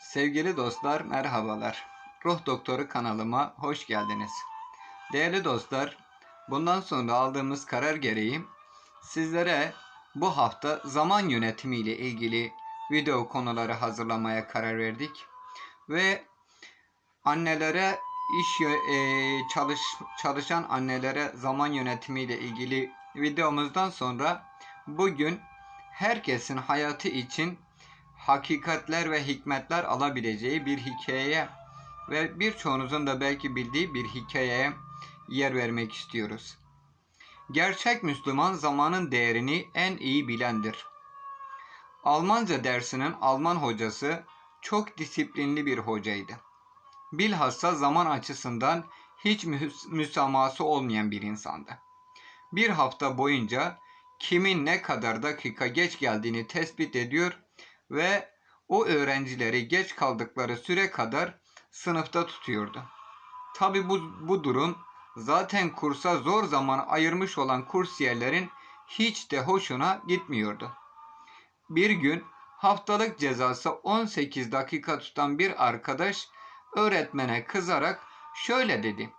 Sevgili dostlar merhabalar. Ruh Doktoru kanalıma hoş geldiniz. Değerli dostlar, bundan sonra aldığımız karar gereği sizlere bu hafta zaman yönetimi ile ilgili video konuları hazırlamaya karar verdik. Ve annelere iş e, çalış çalışan annelere zaman yönetimi ile ilgili videomuzdan sonra bugün herkesin hayatı için hakikatler ve hikmetler alabileceği bir hikayeye ve birçoğunuzun da belki bildiği bir hikayeye yer vermek istiyoruz. Gerçek Müslüman zamanın değerini en iyi bilendir. Almanca dersinin Alman hocası çok disiplinli bir hocaydı. Bilhassa zaman açısından hiç müs- olmayan bir insandı. Bir hafta boyunca kimin ne kadar dakika geç geldiğini tespit ediyor ve o öğrencileri geç kaldıkları süre kadar sınıfta tutuyordu. Tabi bu, bu durum zaten kursa zor zaman ayırmış olan kursiyerlerin hiç de hoşuna gitmiyordu. Bir gün haftalık cezası 18 dakika tutan bir arkadaş öğretmene kızarak şöyle dedi.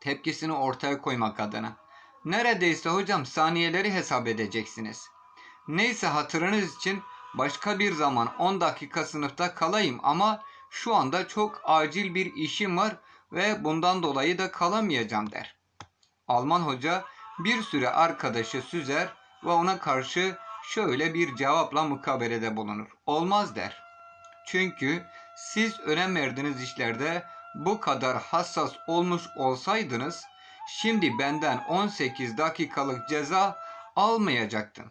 Tepkisini ortaya koymak adına. Neredeyse hocam saniyeleri hesap edeceksiniz. Neyse hatırınız için başka bir zaman 10 dakika sınıfta kalayım ama şu anda çok acil bir işim var ve bundan dolayı da kalamayacağım der. Alman hoca bir süre arkadaşı süzer ve ona karşı şöyle bir cevapla mukabelede bulunur. Olmaz der. Çünkü siz önem verdiğiniz işlerde bu kadar hassas olmuş olsaydınız şimdi benden 18 dakikalık ceza almayacaktın.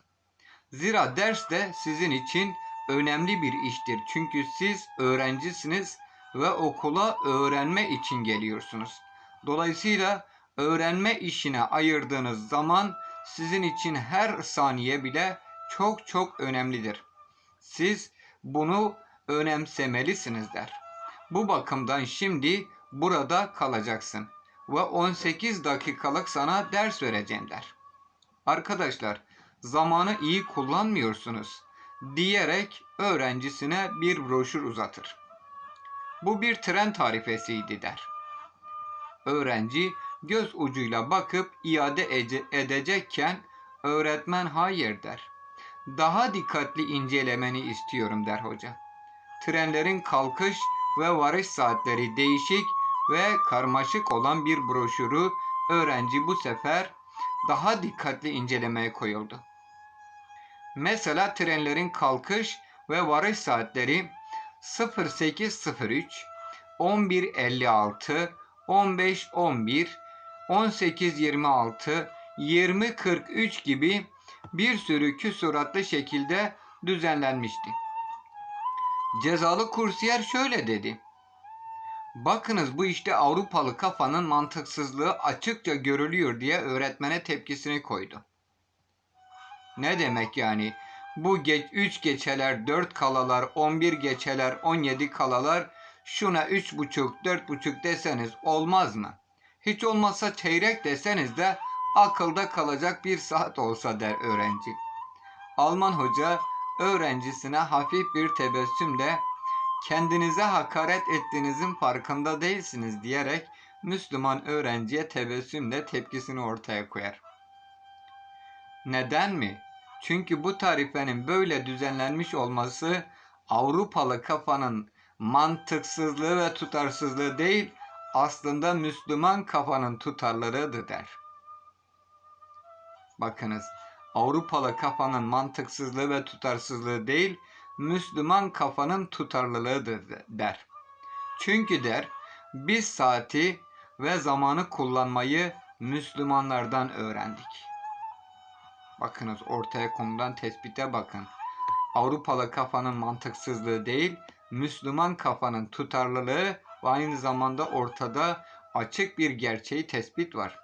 Zira ders de sizin için önemli bir iştir. Çünkü siz öğrencisiniz ve okula öğrenme için geliyorsunuz. Dolayısıyla öğrenme işine ayırdığınız zaman sizin için her saniye bile çok çok önemlidir. Siz bunu önemsemelisiniz der. Bu bakımdan şimdi burada kalacaksın ve 18 dakikalık sana ders vereceğim der. Arkadaşlar zamanı iyi kullanmıyorsunuz diyerek öğrencisine bir broşür uzatır. Bu bir tren tarifesiydi der. Öğrenci göz ucuyla bakıp iade ece- edecekken öğretmen hayır der. Daha dikkatli incelemeni istiyorum der hoca. Trenlerin kalkış ve varış saatleri değişik ve karmaşık olan bir broşürü öğrenci bu sefer daha dikkatli incelemeye koyuldu. Mesela trenlerin kalkış ve varış saatleri 0803, 1156, 1511, 1826, 2043 gibi bir sürü küsuratlı şekilde düzenlenmişti. Cezalı kursiyer şöyle dedi. Bakınız bu işte Avrupalı kafanın mantıksızlığı açıkça görülüyor diye öğretmene tepkisini koydu. Ne demek yani? Bu geç 3 geçeler, 4 kalalar, 11 geçeler, 17 kalalar şuna 3,5, 4,5 deseniz olmaz mı? Hiç olmazsa çeyrek deseniz de akılda kalacak bir saat olsa der öğrenci. Alman hoca öğrencisine hafif bir tebessümle kendinize hakaret ettiğinizin farkında değilsiniz diyerek Müslüman öğrenciye tebessümle tepkisini ortaya koyar. Neden mi? Çünkü bu tarifenin böyle düzenlenmiş olması Avrupalı kafanın mantıksızlığı ve tutarsızlığı değil, aslında Müslüman kafanın tutarlılığıdır der. Bakınız, Avrupalı kafanın mantıksızlığı ve tutarsızlığı değil, Müslüman kafanın tutarlılığıdır der. Çünkü der, biz saati ve zamanı kullanmayı Müslümanlardan öğrendik. Bakınız ortaya konulan tespite bakın. Avrupalı kafanın mantıksızlığı değil, Müslüman kafanın tutarlılığı ve aynı zamanda ortada açık bir gerçeği tespit var.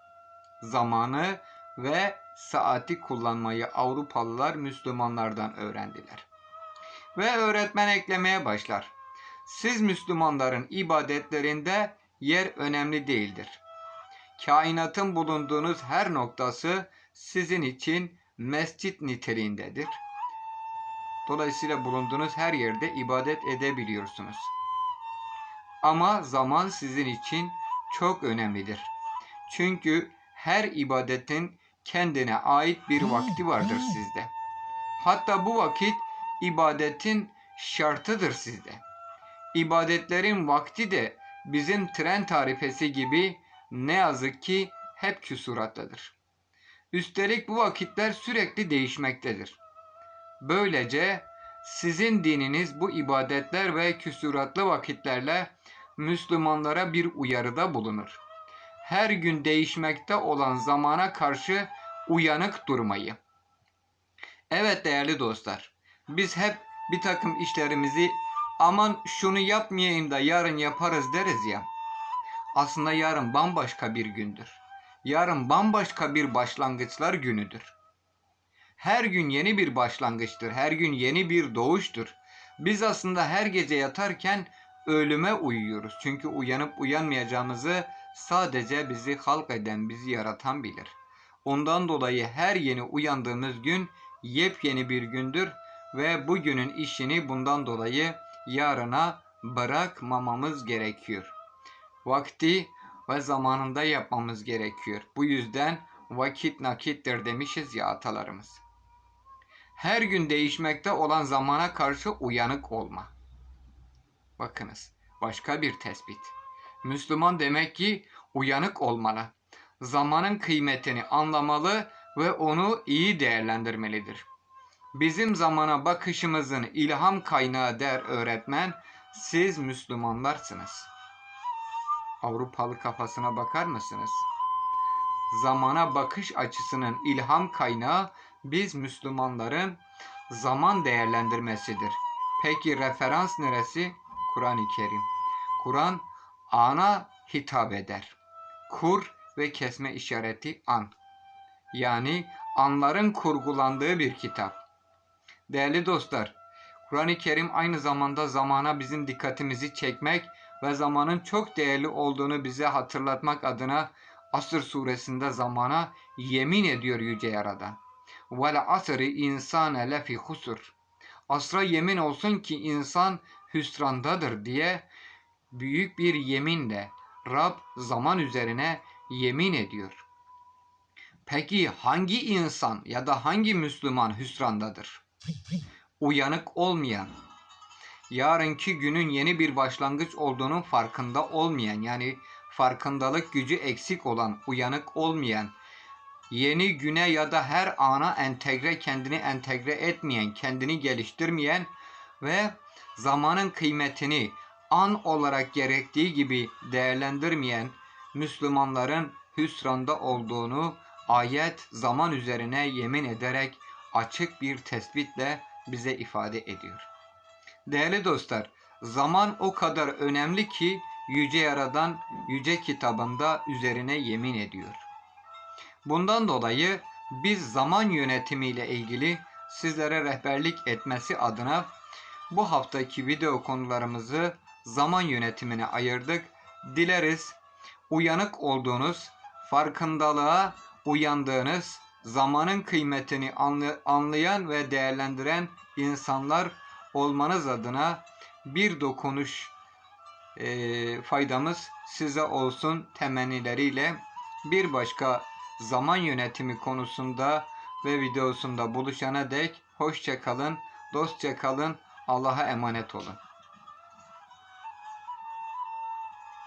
Zamanı ve saati kullanmayı Avrupalılar Müslümanlardan öğrendiler. Ve öğretmen eklemeye başlar. Siz Müslümanların ibadetlerinde yer önemli değildir. Kainatın bulunduğunuz her noktası sizin için mescit niteliğindedir. Dolayısıyla bulunduğunuz her yerde ibadet edebiliyorsunuz. Ama zaman sizin için çok önemlidir. Çünkü her ibadetin kendine ait bir vakti vardır sizde. Hatta bu vakit ibadetin şartıdır sizde. İbadetlerin vakti de bizim tren tarifesi gibi ne yazık ki hep küsurattadır. Üstelik bu vakitler sürekli değişmektedir. Böylece sizin dininiz bu ibadetler ve küsuratlı vakitlerle Müslümanlara bir uyarıda bulunur. Her gün değişmekte olan zamana karşı uyanık durmayı. Evet değerli dostlar, biz hep bir takım işlerimizi aman şunu yapmayayım da yarın yaparız deriz ya. Aslında yarın bambaşka bir gündür. Yarın bambaşka bir başlangıçlar günüdür. Her gün yeni bir başlangıçtır. Her gün yeni bir doğuştur. Biz aslında her gece yatarken ölüme uyuyoruz. Çünkü uyanıp uyanmayacağımızı sadece bizi halk eden, bizi yaratan bilir. Ondan dolayı her yeni uyandığımız gün yepyeni bir gündür ve bugünün işini bundan dolayı yarına bırakmamamız gerekiyor. Vakti ve zamanında yapmamız gerekiyor. Bu yüzden vakit nakittir demişiz ya atalarımız. Her gün değişmekte olan zamana karşı uyanık olma. Bakınız başka bir tespit. Müslüman demek ki uyanık olmalı. Zamanın kıymetini anlamalı ve onu iyi değerlendirmelidir. Bizim zamana bakışımızın ilham kaynağı der öğretmen, siz Müslümanlarsınız. Avrupalı kafasına bakar mısınız? Zamana bakış açısının ilham kaynağı biz Müslümanların zaman değerlendirmesidir. Peki referans neresi? Kur'an-ı Kerim. Kur'an ana hitap eder. Kur ve kesme işareti an. Yani anların kurgulandığı bir kitap. Değerli dostlar, Kur'an-ı Kerim aynı zamanda zamana bizim dikkatimizi çekmek ve zamanın çok değerli olduğunu bize hatırlatmak adına Asır suresinde zamana yemin ediyor Yüce Yaradan. Vel asri insane lefi husur. Asra yemin olsun ki insan hüsrandadır diye büyük bir yeminle Rab zaman üzerine yemin ediyor. Peki hangi insan ya da hangi Müslüman hüsrandadır? Uyanık olmayan, yarınki günün yeni bir başlangıç olduğunun farkında olmayan yani farkındalık gücü eksik olan, uyanık olmayan, yeni güne ya da her ana entegre kendini entegre etmeyen, kendini geliştirmeyen ve zamanın kıymetini an olarak gerektiği gibi değerlendirmeyen Müslümanların hüsranda olduğunu ayet zaman üzerine yemin ederek açık bir tespitle bize ifade ediyor. Değerli dostlar, zaman o kadar önemli ki Yüce Yaradan Yüce kitabında üzerine yemin ediyor. Bundan dolayı biz zaman yönetimiyle ilgili sizlere rehberlik etmesi adına bu haftaki video konularımızı zaman yönetimine ayırdık. Dileriz uyanık olduğunuz, farkındalığa uyandığınız, zamanın kıymetini anlayan ve değerlendiren insanlar olmanız adına bir dokunuş e, faydamız size olsun temennileriyle bir başka zaman yönetimi konusunda ve videosunda buluşana dek hoşça kalın, dostça kalın, Allah'a emanet olun.